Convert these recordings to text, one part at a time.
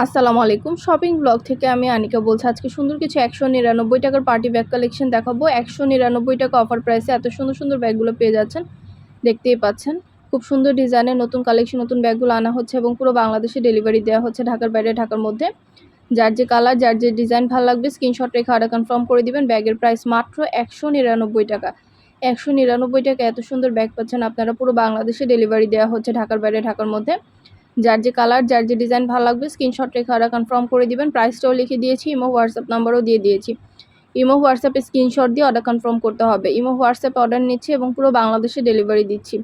আসসালামু আলাইকুম। Shopping blog থেকে আমি আনিকা বলছি, আজকে সুন্দর কিছু একশো নিরানব্বই টাকার পার্টি ব্যাগ কালেকশন দেখাবো। একশো নিরানব্বই টাকা অফার প্রাইসে এত সুন্দর সুন্দর ব্যাগগুলো পেয়ে যাচ্ছেন, দেখতেই পাচ্ছেন। খুব সুন্দর ডিজাইনের নতুন কালেকশন, নতুন ব্যাগগুলো আনা হচ্ছে এবং পুরো বাংলাদেশে ডেলিভারি দেওয়া হচ্ছে ঢাকার বাইরে, ঢাকার মধ্যে। যার যে কালার যার যে ডিজাইন ভালো লাগবে স্ক্রিনশট রেখে অর্ডার কনফার্ম করে দিবেন, ব্যাগের প্রাইস মাত্র একশো নিরানব্বই টাকা। একশো নিরানব্বই টাকা এত সুন্দর ব্যাগ পাচ্ছেন, আপনারা পুরো বাংলাদেশে ডেলিভারি দেওয়া হচ্ছে ঢাকার বাইরে, ঢাকার মধ্যে। যার যে কালার যার যে ডিজাইন ভালো লাগবে স্ক্রিনশট রেখে ওরা কনফার্ম করে দিবেন। প্রাইসটাও লিখে দিয়েছি ইমো হোয়াটসঅ্যাপ নাম্বারও দিয়ে দিয়েছি। ইমো হোয়াটসঅ্যাপে স্ক্রিনশট দিয়ে অর্ডার কনফার্ম করতে হবে। ইমো হোয়াটসঅ্যাপে অর্ডার নিচ্ছি এবং পুরো বাংলাদেশে ডেলিভারি দিচ্ছি।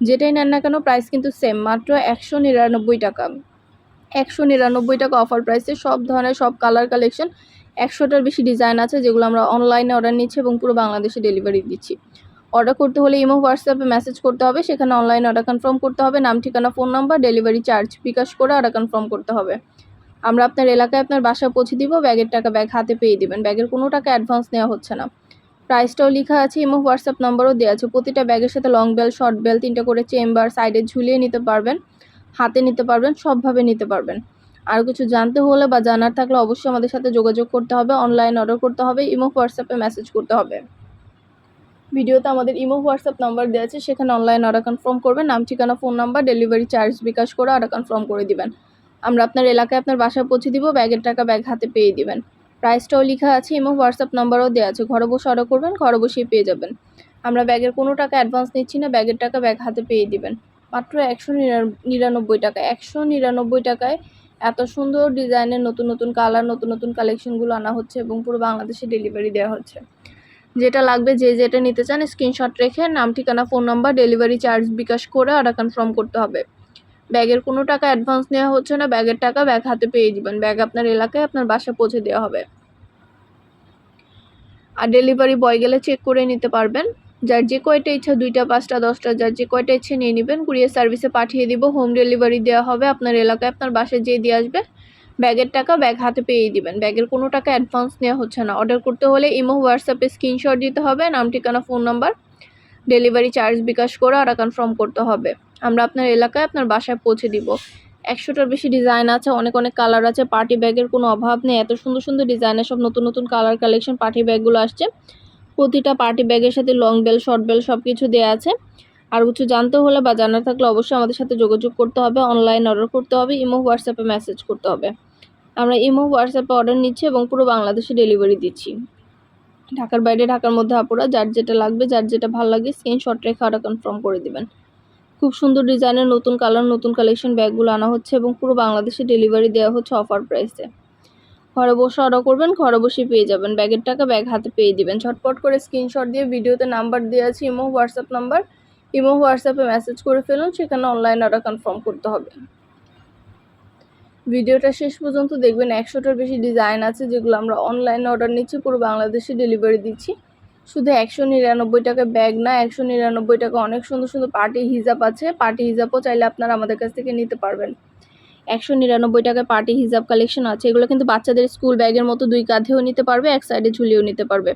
যেটাই নেন না কেন প্রাইস কিন্তু সেম মাত্র একশো নিরানব্বই টাকা। একশো নিরানব্বই টাকা অফার প্রাইসে সব ধরনের, সব কালার কালেকশন একশোটার বেশি ডিজাইন আছে যেগুলো আমরা অনলাইনে অর্ডার নিচ্ছি এবং পুরো বাংলাদেশে ডেলিভারি দিচ্ছি। অর্ডার করতে হলে ইমো হোয়াটসঅ্যাপে মেসেজ করতে হবে। সেখানে অনলাইন অর্ডার কনফার্ম করতে হবে। নাম, ঠিকানা phone number delivery charge bKash করে অর্ডার কনফার্ম করতে হবে। আমরা আপনার এলাকায় আপনার বাসায় পৌঁছে দিব। ব্যাগের টাকা ব্যাগ হাতে পেয়ে দিবেন। ব্যাগের কোনো টাকা অ্যাডভান্স নেওয়া হচ্ছে না। প্রাইসটাও লেখা আছে, ইমো হোয়াটসঅ্যাপ নাম্বারও দেওয়া আছে। প্রতিটা ব্যাগের সাথে লং বেল শর্ট বেল তিনটা করে চেম্বার সাইডে ঝুলিয়ে নিতে পারবেন। হাতে নিতে পারবেন, সবভাবে নিতে পারবেন। আর কিছু জানতে হলে বা জানার থাকলে অবশ্যই আমাদের সাথে যোগাযোগ করতে হবে। অনলাইন অর্ডার করতে হবে, ইমো হোয়াটসঅ্যাপে মেসেজ করতে হবে। ভিডিওতে আমাদের ইমো, হোয়াটসঅ্যাপ নাম্বার দেওয়া আছে, সেখানে অনলাইন অর্ডার কনফার্ম করবেন। নাম, ঠিকানা phone number delivery charge bKash করে অর্ডার কনফার্ম করে দিবেন। আমরা আপনার এলাকায় আপনার বাসায় পৌঁছে দিব ব্যাগের টাকা ব্যাগ হাতে পেয়ে দিবেন। প্রাইসটাও লেখা আছে, ইমো, হোয়াটসঅ্যাপ নাম্বারও দেওয়া আছে। ঘরে বসে অর্ডার করবেন, ঘরে বসেই পেয়ে যাবেন। আমরা ব্যাগের কোনো টাকা অ্যাডভান্স নিচ্ছি না ব্যাগের টাকা ব্যাগ হাতে পেয়ে দিবেন। মাত্র একশো নিরানব্বই টাকা একশো নিরানব্বই টাকায় এত সুন্দর ডিজাইনের নতুন নতুন কালার নতুন নতুন কালেকশনগুলো আনা হচ্ছে এবং পুরো বাংলাদেশে ডেলিভারি দেওয়া হচ্ছে। যেটা লাগবে যে যেটা নিতে চান স্ক্রিনশট রেখে নাম, ঠিকানা phone number delivery charge bKash করে অর্ডার কনফার্ম করতে হবে। ব্যাগের কোনো টাকা অ্যাডভান্স নেওয়া হচ্ছে না, ব্যাগের টাকা ব্যাগ হাতে পেয়ে দিবেন ব্যাগ আপনার এলাকায়, আপনার বাসা পৌঁছে দেওয়া হবে। আর ডেলিভারি বয় গেলে চেক করে নিতে পারবেন। যার যে কয়টা ইচ্ছা, দুইটা, পাঁচটা, দশটা, যার যে কয়টা ইচ্ছে নিয়ে নেবেন, কুরিয়ার সার্ভিসে পাঠিয়ে দিব হোম ডেলিভারি দেওয়া হবে আপনার এলাকায়, আপনার বাসায় যেয়ে দিয়ে আসবে ব্যাগের টাকা ব্যাগ হাতে পেয়েই দিবেন। ব্যাগের কোনো টাকা অ্যাডভান্স নেওয়া হচ্ছে না। অর্ডার করতে হলে ইমো হোয়াটসঅ্যাপে স্ক্রিনশট দিতে হবে, নাম, ঠিকানা phone number delivery charge bKash করে আর কনফার্ম করতে হবে। আমরা আপনার এলাকায় আপনার বাসায় পৌঁছে দিব। একশোটার বেশি ডিজাইন আছে, অনেক অনেক কালার আছে। পার্টি ব্যাগের কোনো অভাব নেই। এত সুন্দর সুন্দর ডিজাইনের সব নতুন নতুন কালার কালেকশন পার্টি ব্যাগগুলো আসছে। প্রতিটা পার্টি ব্যাগের সাথে লং বেল শর্ট বেল সব কিছু দেওয়া আছে। আর কিছু জানতে হলে বা জানার থাকলে অবশ্যই আমাদের সাথে যোগাযোগ করতে হবে। অনলাইন অর্ডার করতে হবে, ইমো হোয়াটসঅ্যাপে মেসেজ করতে হবে। আমরা ইমো, হোয়াটসঅ্যাপে অর্ডার নিচ্ছি এবং পুরো বাংলাদেশে ডেলিভারি দিচ্ছি। ঢাকার বাইরে, ঢাকার মধ্যে আপুরা, যার যেটা লাগবে, যার যেটা ভালো লাগে স্ক্রিনশট রেখে অর্ডার কনফার্ম করে দিবেন। খুব সুন্দর ডিজাইনের নতুন কালার নতুন কালেকশন ব্যাগগুলো আনা হচ্ছে এবং পুরো বাংলাদেশে ডেলিভারি দেওয়া হচ্ছে অফার প্রাইসে ঘরে বসে অর্ডার করবেন, ঘরে বসেই পেয়ে যাবেন। ব্যাগের টাকা ব্যাগ হাতে পেয়ে দিবেন। ঝটপট করে স্ক্রিনশট দিয়ে ভিডিওতে নাম্বার দেওয়া আছে, ইমো, হোয়াটসঅ্যাপ নাম্বার ইমো, হোয়াটসঅ্যাপে মেসেজ করে ফেলুন, সেখানে অনলাইন অর্ডার কনফার্ম করতে হবে। ভিডিওটা শেষ পর্যন্ত দেখবেন। একশোটার বেশি ডিজাইন আছে যেগুলো আমরা অনলাইনে অর্ডার নিচ্ছি, পুরো বাংলাদেশে ডেলিভারি দিচ্ছি। শুধু একশো নিরানব্বই টাকা ব্যাগ না, একশো নিরানব্বই টাকা অনেক সুন্দর সুন্দর পার্টি হিজাব আছে। পার্টি হিজাবও চাইলে আপনারা আমাদের কাছ থেকে নিতে পারবেন। একশো নিরানব্বই টাকায় পার্টি হিজাব কালেকশন আছে। এগুলো কিন্তু বাচ্চাদের স্কুল ব্যাগের মতো দুই কাঁধেও নিতে পারবে, এক সাইডে ঝুলিয়েও নিতে পারবে।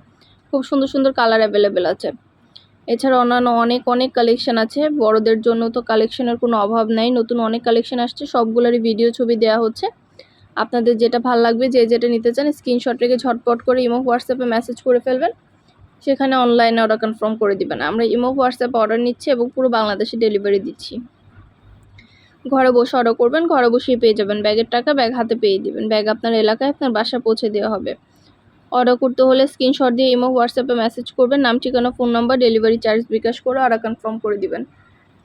খুব সুন্দর সুন্দর কালার অ্যাভেলেবেল আছে। এছাড়া অন্যান্য অনেক অনেক কালেকশন আছে। বড়দের জন্য তো কালেকশনের কোনো অভাব নাই। নতুন অনেক কালেকশন আসছে, সবগুলোরই ভিডিও ছবি দেওয়া হচ্ছে। আপনাদের যেটা ভালো লাগবে, যে যেটা নিতে চান স্ক্রিনশট রেখে ঝটপট করে ইমো হোয়াটসঅ্যাপে মেসেজ করে ফেলবেন। সেখানে অনলাইনে অর্ডার কনফার্ম করে দিবেন। আমরা ইমো হোয়াটসঅ্যাপে অর্ডার নিচ্ছি এবং পুরো বাংলাদেশে ডেলিভারি দিচ্ছি। ঘরে বসে অর্ডার করবেন, ঘরে বসেই পেয়ে যাবেন। ব্যাগের টাকা ব্যাগ হাতে পেয়ে দিবেন। ব্যাগ আপনার এলাকায়, আপনার বাসা পৌঁছে দেওয়া হবে। অর্ডার করতে হলে স্ক্রিনশট দিয়ে ইমো হোয়াটসঅ্যাপে মেসেজ করবেন। নাম, ঠিকানা phone number delivery charge bKash করে অর্ডার কনফার্ম করে দিবেন।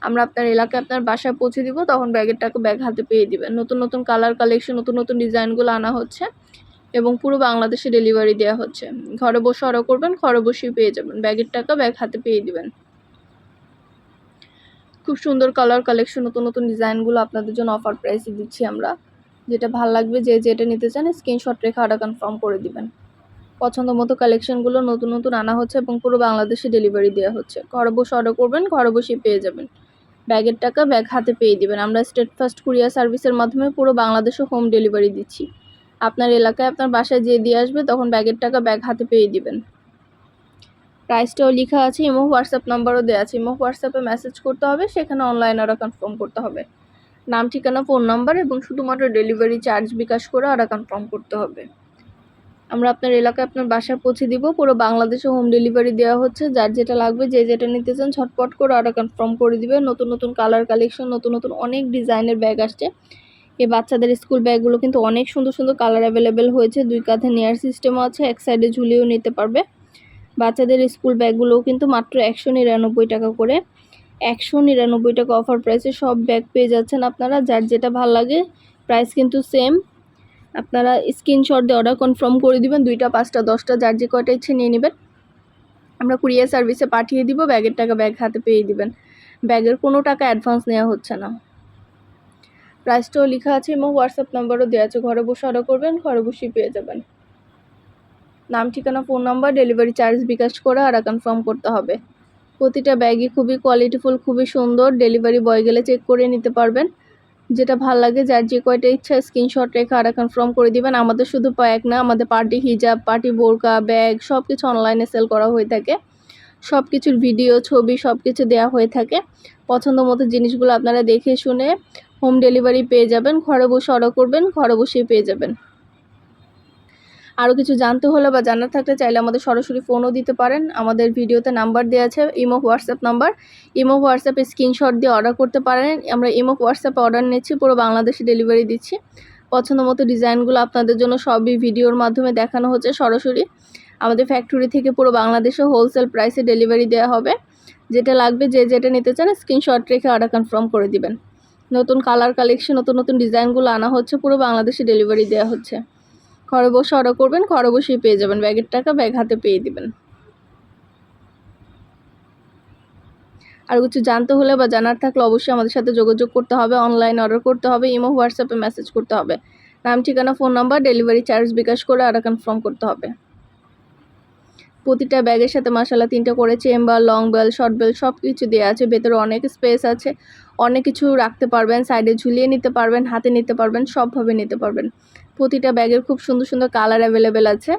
আমরা আপনার এলাকায় আপনার বাসায় পৌঁছে দিব, তখন ব্যাগের টাকা ব্যাগ হাতে পেয়ে দিবেন। নতুন নতুন কালার কালেকশন নতুন নতুন ডিজাইনগুলো আনা হচ্ছে এবং পুরো বাংলাদেশে ডেলিভারি দেওয়া হচ্ছে। ঘরে বসে অর্ডার করবেন, ঘরে বসেই পেয়ে যাবেন। ব্যাগের টাকা ব্যাগ হাতে পেয়ে দিবেন। খুব সুন্দর কালার কালেকশন নতুন নতুন ডিজাইনগুলো আপনাদের জন্য অফার প্রাইসে দিচ্ছি আমরা। যেটা ভালো লাগবে, যে যেটা নিতে চান স্ক্রিনশট রেখে অর্ডার কনফার্ম করে দিবেন। পছন্দ মতো কালেকশনগুলো নতুন নতুন আনা হচ্ছে এবং পুরো বাংলাদেশে ডেলিভারি দেওয়া হচ্ছে। ঘরে বসে অর্ডার করবেন, ঘরে বসেই পেয়ে যাবেন। ব্যাগের টাকা ব্যাগ হাতে পেয়ে দিবেন। আমরা স্টেট ফার্স্ট কুরিয়ার সার্ভিসের মাধ্যমে পুরো বাংলাদেশে হোম ডেলিভারি দিচ্ছি। আপনার এলাকায় আপনার বাসায় যেয়ে দিয়ে আসবে, তখন ব্যাগের টাকা ব্যাগ হাতে পেয়ে দিবেন। প্রাইসটাও লেখা আছে, ইমো হোয়াটসঅ্যাপ নাম্বারও দেওয়া আছে। ইমো হোয়াটসঅ্যাপে মেসেজ করতে হবে, সেখানে অনলাইন অর্ডার কনফার্ম করতে হবে। নাম, ঠিকানা ফোন নাম্বার এবং শুধুমাত্র ডেলিভারি চার্জ বিকাশ করে অর্ডার কনফার্ম করতে হবে। আমরা আপনার এলাকায় আপনার বাসায় পৌঁছে দিব। পুরো বাংলাদেশে হোম ডেলিভারি দেওয়া হচ্ছে। যার যেটা লাগবে, যে যেটা নিতে চান ঝটপট করে অর্ডার কনফার্ম করে দিবে। নতুন নতুন কালার কালেকশন নতুন নতুন অনেক ডিজাইনের ব্যাগ আসছে। এই বাচ্চাদের স্কুল ব্যাগগুলো কিন্তু অনেক সুন্দর সুন্দর কালার অ্যাভেলেবেল হয়েছে। দুই কাঁধে নেয়ার সিস্টেমও আছে, এক সাইডে ঝুলিয়েও নিতে পারবে। বাচ্চাদের স্কুল ব্যাগগুলোও কিন্তু মাত্র একশো নিরানব্বই টাকা করে। একশো নিরানব্বই টাকা অফার প্রাইসে সব ব্যাগ পেয়ে যাচ্ছেন আপনারা। যার যেটা ভালো লাগে প্রাইস কিন্তু সেম আপনারা স্ক্রিনশট দিয়ে অর্ডার কনফার্ম করে দিবেন, দুইটা, পাঁচটা, দশটা, যার যে কয়টা ইচ্ছে নিয়ে নেবেন। আমরা কুরিয়ার সার্ভিসে পাঠিয়ে দিব, ব্যাগের টাকা ব্যাগ হাতে পেয়ে দিবেন। ব্যাগের কোনো টাকা অ্যাডভান্স নেওয়া হচ্ছে না। প্রাইসটাও লেখা আছে এবং হোয়াটসঅ্যাপ নাম্বারও দেওয়া আছে। ঘরে বসে অর্ডার করবেন, ঘরে বসেই পেয়ে যাবেন। নাম, ঠিকানা phone number delivery charge bKash করে আর কনফার্ম করতে হবে। প্রতিটা ব্যাগই খুবই কোয়ালিটিফুল খুবই সুন্দর। ডেলিভারি বয় গেলে চেক করে নিতে পারবেন। যেটা ভালো লাগে, যার যে কয়টা ইচ্ছা স্ক্রিনশট রেখে আর কনফার্ম করে দিবেন। আমাদের শুধু প্যাক না, আমাদের পার্টি হিজাব, পার্টি বোরকা, ব্যাগ সব কিছু অনলাইনে সেল করা হয়ে থাকে। সব কিছুর ভিডিও ছবি সব কিছু দেওয়া হয়ে থাকে। পছন্দ মতো জিনিসগুলো আপনারা দেখে শুনে হোম ডেলিভারি পেয়ে যাবেন। ঘরে বসে অর্ডার করবেন, ঘরে বসেই পেয়ে যাবেন। আরও কিছু জানতে হলে বা জানার থাকলে চাইলে আমাদের সরাসরি ফোনও দিতে পারেন। আমাদের ভিডিওতে নাম্বার দেওয়া আছে ইমো হোয়াটসঅ্যাপ নাম্বার ইমো হোয়াটসঅ্যাপে স্ক্রিনশট দিয়ে অর্ডার করতে পারেন। আমরা ইমো হোয়াটসঅ্যাপে অর্ডার নিচ্ছি, পুরো বাংলাদেশে ডেলিভারি দিচ্ছি। পছন্দ মতো ডিজাইনগুলো আপনাদের জন্য সবই ভিডিওর মাধ্যমে দেখানো হচ্ছে সরাসরি। আমাদের ফ্যাক্টরি থেকে পুরো বাংলাদেশে হোলসেল প্রাইসে ডেলিভারি দেওয়া হবে। যেটা লাগবে, যে যেটা নিতে চান স্ক্রিনশট রেখে অর্ডার কনফার্ম করে দিবেন। নতুন কালার কালেকশন নতুন নতুন ডিজাইনগুলো আনা হচ্ছে, পুরো বাংলাদেশে ডেলিভারি দেওয়া হচ্ছে। ঘরে বসে অর্ডার করবেন, ঘরে বসেই পেয়ে যাবেন। ব্যাগের টাকা ব্যাগ হাতে পেয়ে দিবেন। আর কিছু জানতে হলে বা জানার থাকলে অবশ্যই আমাদের সাথে যোগাযোগ করতে হবে অনলাইন অর্ডার করতে হবে ইমো হোয়াটসঅ্যাপে মেসেজ করতে হবে। নাম, ঠিকানা phone number delivery charge bKash করে আর কনফার্ম করতে হবে। প্রতিটা ব্যাগের সাথে মাসালা তিনটা করে chamber long bell short bell সব কিছু দেওয়া আছে। ভেতরে অনেক স্পেস আছে। অনেক কিছু রাখতে পারবেন সাইডে ঝুলিয়ে নিতে পারবেন, হাতে নিতে পারবেন, সবভাবে নিতে পারবেন। প্রতিটা ব্যাগের খুব সুন্দর সুন্দর কালার অ্যাভেলেবেল আছে।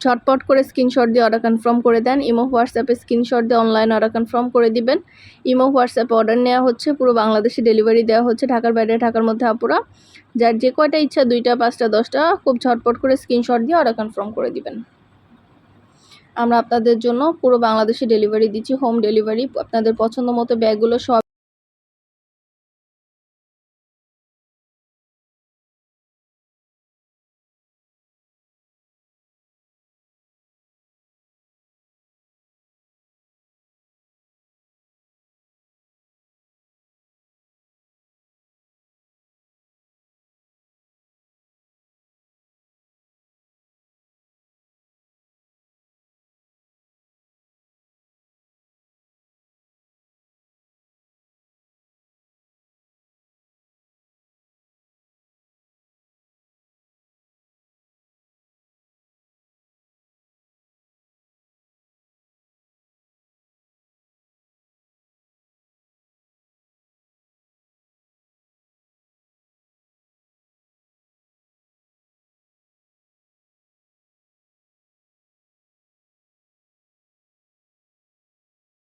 ঝটপট করে স্ক্রিনশট দিয়ে অর্ডার কনফার্ম করে দেন। ইমো হোয়াটসঅ্যাপে স্ক্রিনশট দিয়ে অনলাইন অর্ডার কনফার্ম করে দিবেন। ইমো হোয়াটসঅ্যাপে অর্ডার নেওয়া হচ্ছে, পুরো বাংলাদেশে ডেলিভারি দেওয়া হচ্ছে, ঢাকার বাইরে, ঢাকার মধ্যে আপুরা। যার যে কয়টা ইচ্ছা, দুইটা, পাঁচটা, দশটা, খুব ঝটপট করে স্ক্রিনশট দিয়ে অর্ডার কনফার্ম করে দিবেন। আমরা আপনাদের জন্য পুরো বাংলাদেশে ডেলিভারি দিচ্ছি হোম ডেলিভারি আপনাদের পছন্দ মতো ব্যাগগুলো সব